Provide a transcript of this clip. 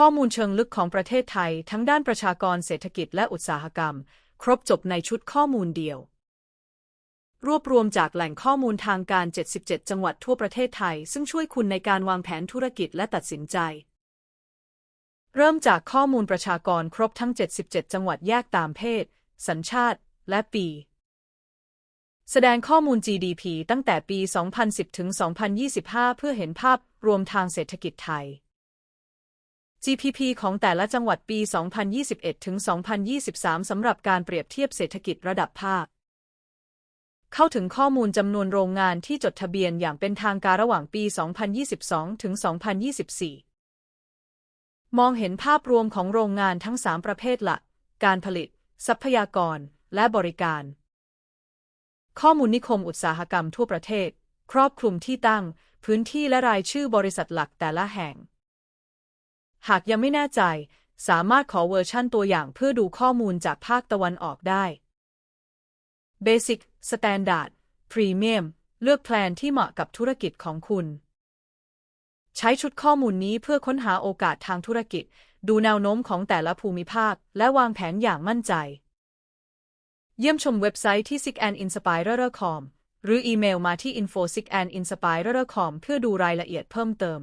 ข้อมูลเชิงลึกของประเทศไทย ทั้งด้านประชากรเศรษฐกิจและอุตสาหกรรม ครบจบในชุดข้อมูลเดียว รวบรวมจากแหล่งข้อมูลทางการ 77 จังหวัดทั่วประเทศไทย ซึ่งช่วยคุณในการวางแผนธุรกิจและตัดสินใจ เริ่มจากข้อมูลประชากรครบทั้ง 77 จังหวัดแยกตามเพศ สัญชาติ และปี แสดงข้อมูล GDP ตั้งแต่ปี 2010 ถึง 2025 เพื่อเห็นภาพรวมทางเศรษฐกิจไทย GPP ของแต่ละจังหวัดปี 2021 ถึง 2023 สำหรับการเปรียบเทียบเศรษฐกิจระดับภาค เข้าถึงข้อมูลจำนวนโรงงานที่จดทะเบียนอย่างเป็นทางการระหว่างปี 2022 ถึง 2024 มองเห็นภาพรวมของโรงงานทั้ง 3 ประเภทหลัก การผลิต ทรัพยากร และบริการ ข้อมูลนิคมอุตสาหกรรมทั่วประเทศ ครอบคลุมที่ตั้ง พื้นที่และรายชื่อบริษัทหลักแต่ละแห่ง หากยังไม่แน่ใจ สามารถขอเวอร์ชั่นตัวอย่างเพื่อดูข้อมูลจากภาคตะวันออกได้ Basic Standard Premium เลือกแพลนที่เหมาะกับธุรกิจของคุณ ใช้ชุดข้อมูลนี้เพื่อค้นหาโอกาสทางธุรกิจ ดูแนวโน้มของแต่ละภูมิภาค และวางแผนอย่างมั่นใจ เยี่ยมชมเว็บไซต์ที่ s i c a n d i n s p i r e r c o m หรืออีเมลมาที่ info s i c a n d i n s p i r e r c o m เพื่อดูรายละเอียดเพิ่มเติม